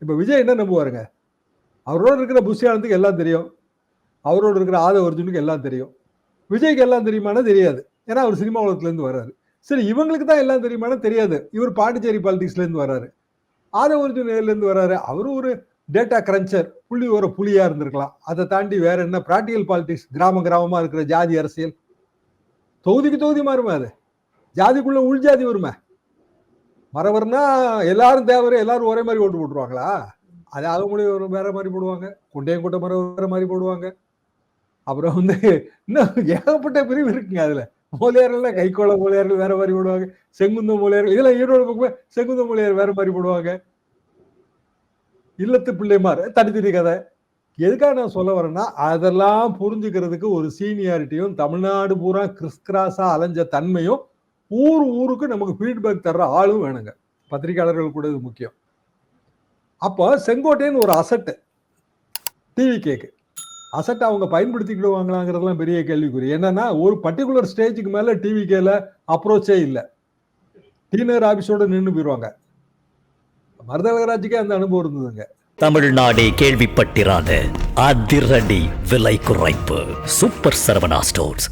இப்போ விஜய் என்ன நம்புவாருங்க? அவரோட இருக்கிற புஷியானத்துக்கு எல்லாம் தெரியும். அவரோட இருக்கிற ஆதவ அர்ஜுனுக்கு எல்லாம் தெரியும். விஜய்க்கு எல்லாம் தெரியுமானா தெரியாது. ஏன்னா அவர் சினிமா உலகத்துலேருந்து வர்றாரு. சரி இவங்களுக்கு தான் எல்லாம் தெரியுமானா தெரியாது. இவர் பாண்டிச்சேரி பாலிடிக்ஸ்லேருந்து வர்றாரு. ஆதவ அர்ஜுன் வர்றாரு. அவரும் ஒரு டேட்டா கிரன்ச்சர் புள்ளி ஒரு புலியாக இருந்திருக்கலாம். அதை தாண்டி வேற என்ன ப்ராக்டிக்கல் பாலிடிக்ஸ் கிராம கிராமமாக இருக்கிற ஜாதி அரசியல். தொகுதிக்கு தொகுதி மாறுமா அது? ஜாதிக்குள்ள உள் ஜாதி வருமா? மறவர்னா எல்லாரும் தேவர் எல்லாரும் ஒரே மாதிரி ஓட்டு போட்டுருவாங்களா? அது அகமொழி ஒரு வேற மாதிரி போடுவாங்க. குண்டையன் கூட்ட மரம் வேற மாதிரி போடுவாங்க. அப்புறம் வந்து இன்னும் ஏகப்பட்ட பிரிவு இருக்குங்க அதுல. மூலியார்கள் கைகோள மூலியார்கள் வேற மாதிரி போடுவாங்க. செங்குந்த மூலியார்கள் இதெல்லாம் ஈரோடு பக்கமே செங்குந்த மூலையார் வேற மாதிரி போடுவாங்க. இல்லத்து பிள்ளைமார் தனித்தனி கதை. எதுக்காக நான் சொல்ல வரேன்னா அதெல்லாம் புரிஞ்சுக்கிறதுக்கு ஒரு சீனியாரிட்டியும் தமிழ்நாடு பூரா கிறிஸ்கிராஸா அலைஞ்ச தன்மையும் ஊர் ஊருக்கு நமக்கு ஃபீட்பேக் தர்ற ஆளும் வேணுங்க. பத்திரிகையாளர்கள் கூட இது முக்கியம். அப்போ செங்கோட்டையன் ஒரு அசட்டு டிவி கேக்கு அசட்டை அவங்க பயன்படுத்திக்கிடுவாங்களாங்கிறதுலாம் பெரிய கேள்விக்குறி. என்னன்னா ஒரு பர்டிகுலர் ஸ்டேஜுக்கு மேலே டிவி கேல அப்ரோச்சே இல்லை. டீனர் ஆபீஸோட நின்று போயிடுவாங்க மருதகராஜுக்கே அந்த அனுபவம் இருந்ததுங்க. தமிழ்நாடே கேள்விப்பட்டிராத அதிரடி விலை குறைப்பு. Super Saravana stores